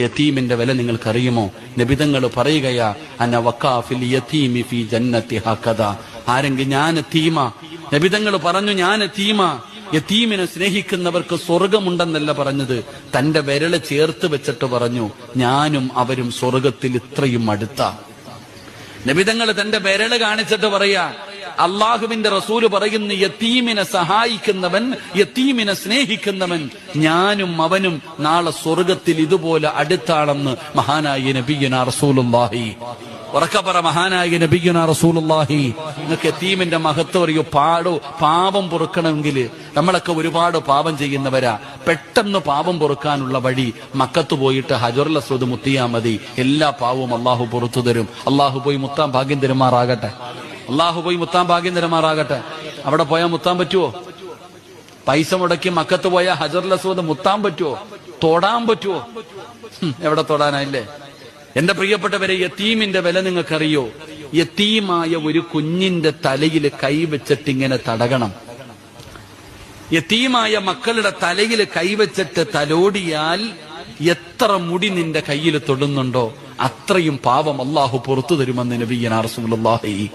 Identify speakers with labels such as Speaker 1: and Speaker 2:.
Speaker 1: യതീമിന്റെ വില നിങ്ങൾക്കറിയുമോ? നബിതങ്ങൾ പറയുകയാ അന ഫി ഞാൻ എത്തീമ നബിതങ്ങൾ പറഞ്ഞു ഞാൻ തീമ യത്തീമിനെ സ്നേഹിക്കുന്നവർക്ക് സ്വർഗമുണ്ടെന്നല്ല പറഞ്ഞത്. തന്റെ വിരൽ ചേർത്ത് വെച്ചിട്ട് പറഞ്ഞു ഞാനും അവരും സ്വർഗത്തിൽ ഇത്രയും അടുത്ത. നബിതങ്ങൾ തന്റെ വിരൽ കാണിച്ചിട്ട് പറയാ അള്ളാഹുവിന്റെ റസൂൽ പറയുന്ന യത്തീമിനെ സഹായിക്കുന്നവൻ യത്തീമിനെ സ്നേഹിക്കുന്നവൻ ഞാനും അവനും നാളെ സ്വർഗത്തിൽ ഇതുപോലെ അടുത്താണെന്ന് മഹാനായ നബിയന റസൂലുല്ലാഹി ഉറക്കപ്പറ മഹാനായ നബിയന റസൂലുള്ളാഹി. നിങ്ങൾക്ക് യത്തീമിന്റെ മഹത്വം അറിയോ? പാടോ പാപം പൊറുക്കണമെങ്കിൽ നമ്മളൊക്കെ ഒരുപാട് പാപം ചെയ്യുന്നവരാ. പെട്ടെന്ന് പാപം പൊറുക്കാനുള്ള വഴി മക്കത്ത് പോയിട്ട് ഹജറുൽ അസ്വദ് മുത്തിയാ മതി. എല്ലാ പാവവും അള്ളാഹു പുറത്തു തരും. അള്ളാഹു പോയി മുത്താൻ ഭാഗ്യം തരുമാറാകട്ടെ. അള്ളാഹു പോയി മുത്താൻ ഭാഗ്യം തരമാറാകട്ടെ. അവിടെ പോയാൽ മുത്താൻ പറ്റുമോ പൈസ മുടക്കി മക്കത്ത് പോയാൽ ഹജറുൽ അസ്വദ് മുത്താൻ പറ്റുമോ തൊടാൻ പറ്റുമോ എവിടെ തൊടാനായില്ലേ? എന്റെ പ്രിയപ്പെട്ടവരെ യത്തീമിന്റെ വില നിങ്ങൾക്കറിയോ? യത്തീമായ ഒരു കുഞ്ഞിന്റെ തലയിൽ കൈവച്ചിട്ട് ഇങ്ങനെ തടകണം. യത്തീമായ മക്കളുടെ തലയിൽ കൈവച്ചിട്ട് തലോടിയാൽ എത്ര മുടി നിന്റെ കയ്യിൽ തൊടുന്നുണ്ടോ? അത്രയും പാവം അള്ളാഹു പുറത്തു തരുമെന്ന് നബിയനാർ റസൂലുള്ളാഹി.